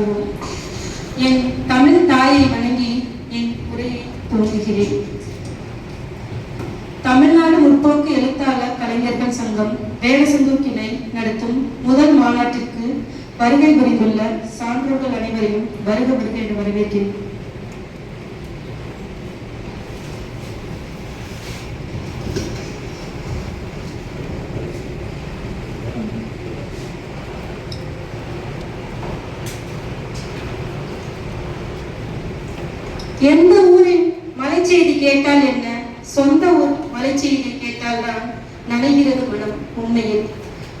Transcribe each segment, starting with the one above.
உண்டாக்குவோம் என் தமிழ் தாயை வணங்கி என் உரையை துவங்குகிறேன். தமிழ்நாடு முற்போக்கு எழுத்தாளர் கலைஞர்கள் சங்கம் வேடசந்தூர் கிளை நடத்தும் முதல் மாநாட்டிற்கு வருகை புரிந்துள்ள சான்றோர்கள் அனைவரையும் வருக வருக என்று வரவேற்கிறேன். எந்த ஊரின் மலைச்செய்தி கேட்டால் என்ன? சொந்த ஊர் மலைச்செய்தி கேட்டால்தான் நனைகிறது மனம் உண்மையில்.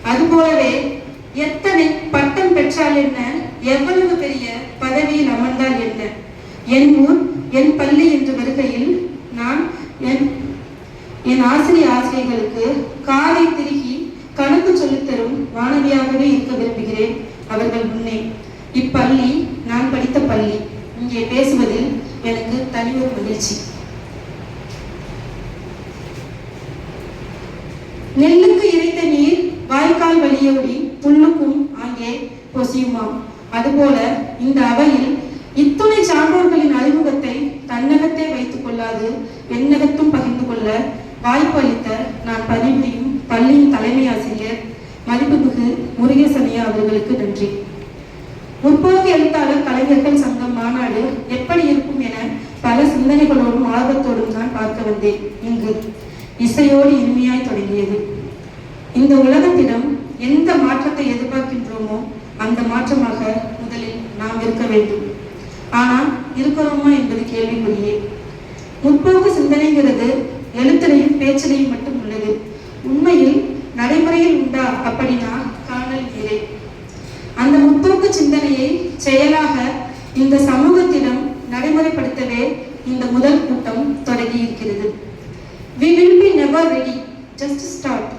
அதுபோலவே எத்தனை பட்டம் பெற்றால் என்ன? எவ்வளவு பெரிய பதவியில் அமர்ந்தால் என்ன? என் ஊர் என் பள்ளி என்று வருகையில் நான் என் என் ஆசிரியர் ஆசிரியர்களுக்கு காலை திருகி கணக்கு சொல்லித் தரும் மாணவியாகவே இருக்க விரும்புகிறேன். அவர்கள் முன்னே இப்பள்ளி நான் படித்த பள்ளி. இங்கே பேசுவதில் எனக்கு தனி ஒரு மகிழ்ச்சி. நெல்லுக்கு இறைத்த நீர் வாய்க்கால் வழியோடி புல்லுக்கும் அங்கே பொசியுமாம் அதுபோல இந்த அவையில் இத்துணை சான்றோர்களின் அறிமுகத்தை தன்னகத்தே வைத்துக் கொள்ளாது என்னகத்தும் பகிர்ந்து கொள்ள வாய்ப்பு அளித்த நான் பணிபுரியும் பள்ளியின் தலைமை ஆசிரியர் மதிப்புமிகு முருகேசனையா அவர்களுக்கு நன்றி. முற்போக்கு எழுத்தாளர் கலைஞர்கள் சங்கம் மாநாடு எப்படி இருக்கும் என பல சிந்தனைகளோடும் ஆர்வத்தோடும் தான் பார்க்க வந்தேன். இங்கு இசையோடு இனிமையாய் தொடங்கியது. இந்த உலகத்திடம் எந்த மாற்றத்தை எதிர்பார்க்கின்றோமோ அந்த மாற்றமாக முதலில் நாம் இருக்க வேண்டும். ஆனால் இருக்கிறோமா என்பது கேள்விக்குரியே முற்போக்கு சிந்தனைங்கிறது எழுத்துலையும் பேச்சிலையும் மட்டும் உள்ளது. உண்மையில் நடைமுறையில் உண்டா அப்படின்னா காணல் நீரே சமூக சிந்தனையை செயலாக இந்த சமூகத்திடம் நடைமுறைப்படுத்தவே இந்த முதல் கூட்டம் தொடங்கி இருக்கிறது we will be never ready just start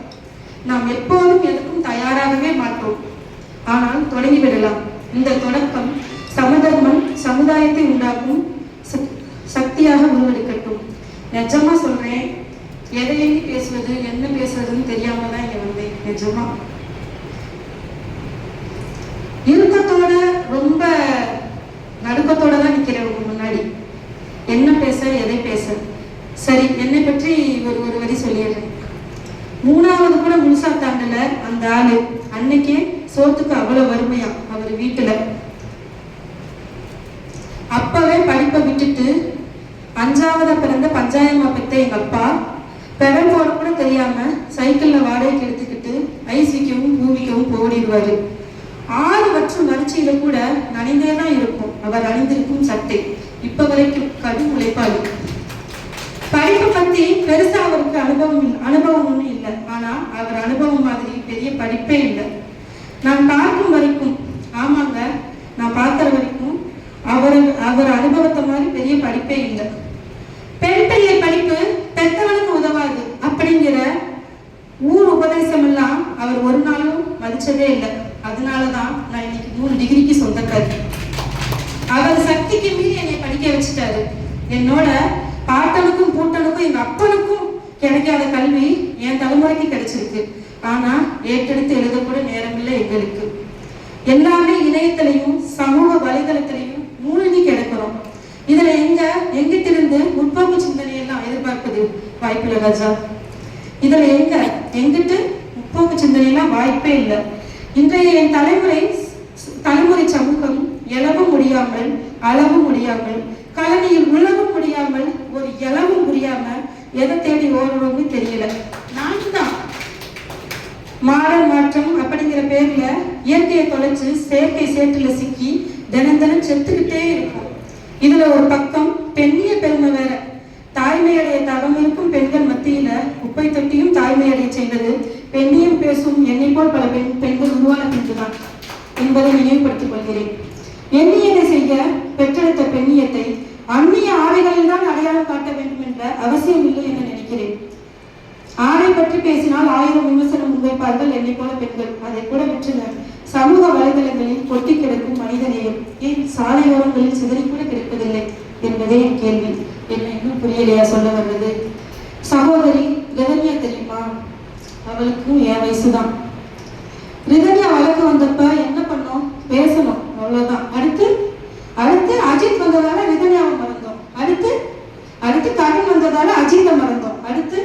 நாம் எப்போதும் எதற்கும் தயாராகவே மாட்டோம். ஆனால் தொடங்கிவிடலாம். இந்த தொடக்கம் சமதர்மம் சமுதாயத்தை உண்டாக்கும் சக்தியாக உருவெடுக்கட்டும். நிஜமா சொல்றேன் எதை எண்ணி பேசுவது என்ன பேசுறதுன்னு தெரியாம தான் இங்க வந்தேன். நிஜமா. நாள் அன்னைக்கே சோத்துக்கு அவ்வளவு வறுமையா அவர் வீட்டுல. அப்பவே படிப்பை விட்டுட்டு அஞ்சாவதா பிறந்த பஞ்சாயமா பெத்த எங்க அப்பா பெடல் போட கூட தெரியாம சைக்கிள்ல வாடகைக்கு எடுத்துக்கிட்டு ஐஸ் விற்கவும் பூ போடிடுவாரு ஆறு வருஷம் வறட்சியில கூட நனைந்தே தான் இருக்கும். அவர் அணிந்திருக்கும் சட்டை. இப்ப வரைக்கும் கடும் உழைப்பாளி. படிப்பை பத்தி பெருசா அவருக்கு அனுபவம் அனுபவம் ஒண்ணு இல்லை. ஆனால் அவர் அனுபவம் மாதிரி பெரிய படிப்பே இல்லை. நான் பார்க்கும் வரைக்கும் ஆமாங்க நான் பார்க்குற வரைக்கும் அவர் அவர் அனுபவத்தை மாதிரி பெரிய படிப்பே இல்லை. பெண் பிள்ளை படிப்பு பெத்தவனுக்கு உதவாது அப்படிங்கிற ஊர் உபதேசம் எல்லாம் அவர் ஒரு நாளும் மதிச்சதே இல்லை. அதனால தான் நான் இன்னைக்கு மூணு டிகிரிக்கு சொந்தக்காரி. அவர் சக்திக்கு மீறி என்னை படிக்க வச்சுட்டாரு. என்னோட பாட்டனுக்கும் பூட்டனுக்கும் எங்க அப்பனுக்கும் கிடைக்காத கல்வி என் தலைமுறைக்கு கிடைச்சிருக்கு. ஆனா ஏற்றெடுத்து எழுதக்கூட நேரம் இல்லை எங்களுக்கு. எல்லாமே இணையத்திலையும் சமூக வலைதளத்திலையும் மூழ்கி கிடக்கிறோம். இதுல எங்க எங்கிட்டிருந்து முற்போக்கு சிந்தனையெல்லாம் எதிர்பார்ப்பது வாய்ப்பில்லை ராஜா. இதுல எங்க எங்கிட்டு முற்போக்கு சிந்தனையெல்லாம் வாய்ப்பே இல்லை. இன்றைய என் தலைமுறை தலைமுறை சமூகம் எழவும் முடியாமல் அளவும் முடியாமல் கலனியில் உழவும் முடியாமல் ஒரு எழவும் முடியாமல் எதை தேடி ஓடுறோம்னு தெரியல. நான் தான் மாடல் மாற்றம் அப்படிங்கிற பேர்ல இயற்கையை தொலைச்சு செயற்கை சேற்றுல சிக்கி தினம் தினம் செத்துக்கிட்டே இருக்கும் இதுல ஒரு பக்கம் பெண்ணிய பெருமை வேற. தாய்மையடைய தவம் இருக்கும் பெண்கள் மத்தியில குப்பை தொட்டியும் தாய்மையடைய செய்தது. பெண்ணியம் பேசும் என்னை போல் பல பெண் பெண்கள் உருவான பின்புதான் என்பதை நினைவுபடுத்திக் கொள்கிறேன். எண்ணியதை செய்ய பெற்றெடுத்த பெண்ணியத்தை அந்நிய ஆடைகளில் தான் அடையாளம் காட்ட வேண்டும் என்ற அவசியம் இல்லை என்று நினைக்கிறேன். ஆடை பற்றி பேசினால் ஆயிரம் விமர்சனம் முன்வைப்பார்கள் என்னை போல பெண்கள். அதை கூட விட்டுனர் சமூக வலைதளங்களில் கொட்டி கிடக்கும் மனிதநேயம். ஏன் சாலையோரங்களில் சிதறி கூட கிடைப்பதில்லை என்பதே என் கேள்வி. என்ன இன்னும் புரியலையா சொல்ல வந்தது சகோதரி ரிதன்யா தெரியுமா? அவளுக்கும் என் வயசுதான். ரிதன்யா வழக்கு வந்தப்ப என்ன பண்ணோம்? பேசணும். அவ்வளவுதான். அடுத்து? அடுத்து கவி வந்ததால அஜித்தை மறந்தோம். அடுத்து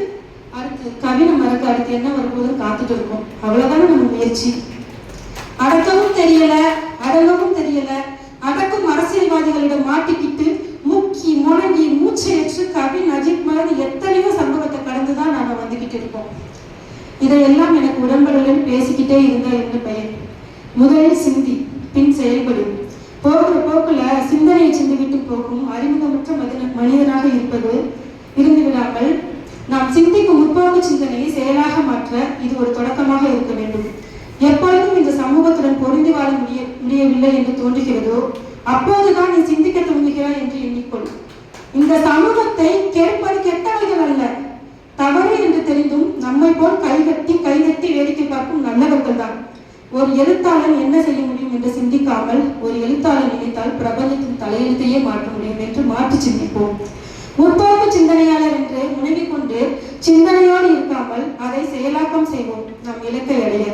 அடுத்து கவினை மறக்க அடுத்து என்ன வரும்போது காத்துட்டு இருக்கோம். அவ்வளவுதானே நம்ம முயற்சி. அடக்கவும் தெரியல அடங்கவும் தெரியல. அடக்கும் அரசியல்வாதிகளிடம் மாட்டிக்கிட்டு முக்கி முழங்கி மூச்சையற்று கவின் அஜித் மாதிரி எத்தனையோ சம்பவத்தை கடந்துதான் நாங்க வந்துகிட்டு இருக்கோம். இதையெல்லாம் எனக்கு உடம்புடன் பேசிக்கிட்டே இருந்தா என்று பெயர். முதலில் சிந்தி பின் செயல்படு. சென்றுவிட்டு போகும் அறிமுகமற்ற மனிதனாக இருப்பது இருந்து விடாமல் நாம் சிந்திக்கும் முற்போக்கு சிந்தனையை செயலாக மாற்ற இது ஒரு தொடக்கமாக இருக்க வேண்டும். எப்பொழுதும் இந்த சமூகத்துடன் பொருந்தி வாழ முடிய முடியவில்லை என்று தோன்றுகிறதோ அப்போதுதான் நீ சிந்திக்க தோன்றுகிறாய் என்று எண்ணிக்கொள். இந்த சமூகத்தை கெடுப்பது கெட்டவர்கள் அல்ல. தவறு என்று தெரிந்தும் நம்மை போல் கைகட்டி கைகட்டி வேடிக்கை பார்க்கும் நல்லவர்கள் தான் ஒரு எழுத்தாளன் என்ன செய்ய முடியும் என்று சிந்திக்காமல் ஒரு எழுத்தாளன் நினைத்தால் பிரபஞ்சத்தின் தலையெழுத்தையே மாற்ற முடியும் என்று மாற்றி சிந்திப்போம். முற்போக்கு சிந்தனையாளர் என்று முனைவி கொண்டு சிந்தனையோடு இருக்காமல் அதை செயலாக்கம் செய்வோம் நம் இலக்கை அடைய.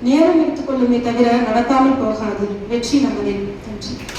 நேரம் எடுத்துக்கொள்ளுமே தவிர நடக்காமல் போகாது. வெற்றி நமதே. நன்றி.